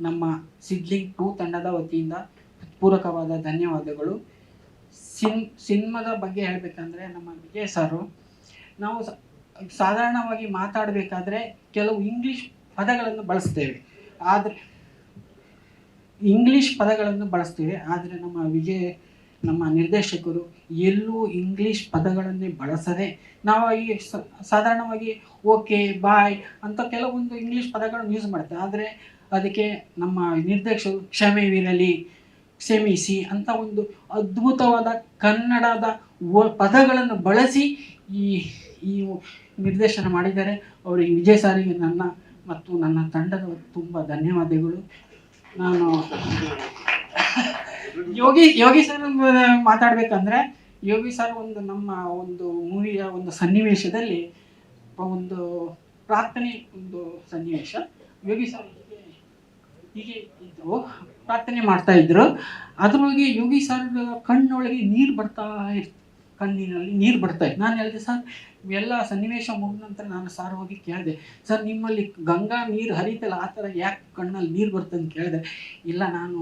ನಮ್ಮ ಸಿಡ್ಲಿಂಗ್ ಟೂ ತಂಡದ ವತಿಯಿಂದ ಪೂರಕವಾದ ಧನ್ಯವಾದಗಳು. ಸಿನ್, ಸಿನಿಮಾದ ಬಗ್ಗೆ ಹೇಳಬೇಕಂದ್ರೆ ನಮ್ಮ ವಿಜಯ್ ಸರು, ನಾವು ಸಾಧಾರಣವಾಗಿ ಮಾತಾಡಬೇಕಾದ್ರೆ ಕೆಲವು ಇಂಗ್ಲಿಷ್ ಪದಗಳನ್ನು ಬಳಸ್ತೇವೆ. ಆದರೆ, ಇಂಗ್ಲಿಷ್ ಪದಗಳನ್ನು ಬಳಸ್ತೇವೆ. ಆದರೆ ನಮ್ಮ ವಿಜಯ್ ನಮ್ಮ ನಿರ್ದೇಶಕರು ಎಲ್ಲೂ ಇಂಗ್ಲೀಷ್ ಪದಗಳನ್ನೇ ಬಳಸದೆ ನಾವು ಈ ಸಾಧಾರಣವಾಗಿ ಓಕೆ, ಬಾಯ್ ಅಂತ ಕೆಲವೊಂದು ಇಂಗ್ಲೀಷ್ ಪದಗಳನ್ನು ಯೂಸ್ ಮಾಡ್ತೇವೆ ಆದರೆ ಅದಕ್ಕೆ ನಮ್ಮ ನಿರ್ದೇಶಕರು ಕ್ಷಮೆವಿರಲಿ ಕ್ಷಮಿಸಿ ಅಂತ ಒಂದು ಅದ್ಭುತವಾದ ಕನ್ನಡದ ಪದಗಳನ್ನು ಬಳಸಿ ಈ ಈ ನಿರ್ದೇಶನ ಮಾಡಿದ್ದಾರೆ. ಅವರಿಗೆ ವಿಜಯ್ ಸಾರಿಗೆ ನನ್ನ ಮತ್ತು ನನ್ನ ತಂಡದ ತುಂಬ ಧನ್ಯವಾದಗಳು. ನಾನು ಯೋಗಿ ಯೋಗಿ ಸರ್ ಮಾತಾಡ್ಬೇಕಂದ್ರೆ, ಯೋಗಿ ಸರ್ ಒಂದು ನಮ್ಮ ಒಂದು ಮೂವಿಯ ಒಂದು ಸನ್ನಿವೇಶದಲ್ಲಿ ಒಂದು ಪ್ರಾರ್ಥನೆ ಒಂದು ಸನ್ನಿವೇಶ. ಯೋಗಿ ಸರ್ ಹೀಗೆ ಇದ್ರು ಪ್ರಾರ್ಥನೆ ಮಾಡ್ತಾ ಇದ್ರು. ಅದ್ರೊಳಗೆ ಯೋಗಿ ಸರ್ ಕಣ್ಣೊಳಗೆ ನೀರು ಬರ್ತಾ ಇತ್ತು ಕಣ್ಣಿನಲ್ಲಿ ನೀರು ಬರ್ತಾ ಇತ್ತು. ನಾನು ಹೇಳಿದೆ, ಸರ್, ಎಲ್ಲ ಸನ್ನಿವೇಶ ಮುಗಿದ ನಂತರ ನಾನು ಸಾರ್ ಹೋಗಿ ಕೇಳಿದೆ. ಸರ್, ನಿಮ್ಮಲ್ಲಿ ಗಂಗಾ ನೀರು ಹರಿತಲ್ಲ, ಆ ಥರ ಯಾಕೆ ಕಣ್ಣಲ್ಲಿ ನೀರು ಬರ್ತದೆ ಅಂತ ಕೇಳಿದೆ? ಇಲ್ಲ, ನಾನು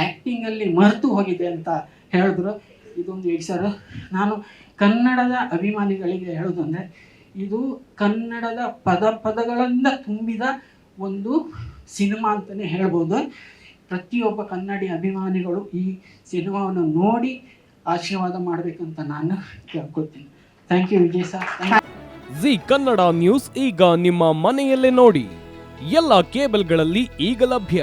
ಆ್ಯಕ್ಟಿಂಗಲ್ಲಿ ಮರೆತು ಹೋಗಿದೆ ಅಂತ ಹೇಳಿದ್ರು. ಇದೊಂದು ಎಕ್ಸರು ನಾನು ಕನ್ನಡದ ಅಭಿಮಾನಿಗಳಿಗೆ ಹೇಳೋದು ಅಂದರೆ, ಇದು ಕನ್ನಡದ ಪದ ಪದಗಳಿಂದ ತುಂಬಿದ ಒಂದು ಸಿನಿಮಾ ಅಂತಲೇ ಹೇಳ್ಬೋದು. ಪ್ರತಿಯೊಬ್ಬ ಕನ್ನಡಿ ಅಭಿಮಾನಿಗಳು ಈ ಸಿನಿಮಾವನ್ನು ನೋಡಿ ಆಶೀರ್ವಾದ ಮಾಡಬೇಕಂತ ನಾನು ಕೇಳ್ಕೊತೀನಿ thank you Vijay sir Zee Kannada news ಈಗ ನಿಮ್ಮ ಮನೆಯಲ್ಲೇ ನೋಡಿ. ಎಲ್ಲ ಕೇಬಲ್ಗಳಲ್ಲಿ ಈಗ ಲಭ್ಯ.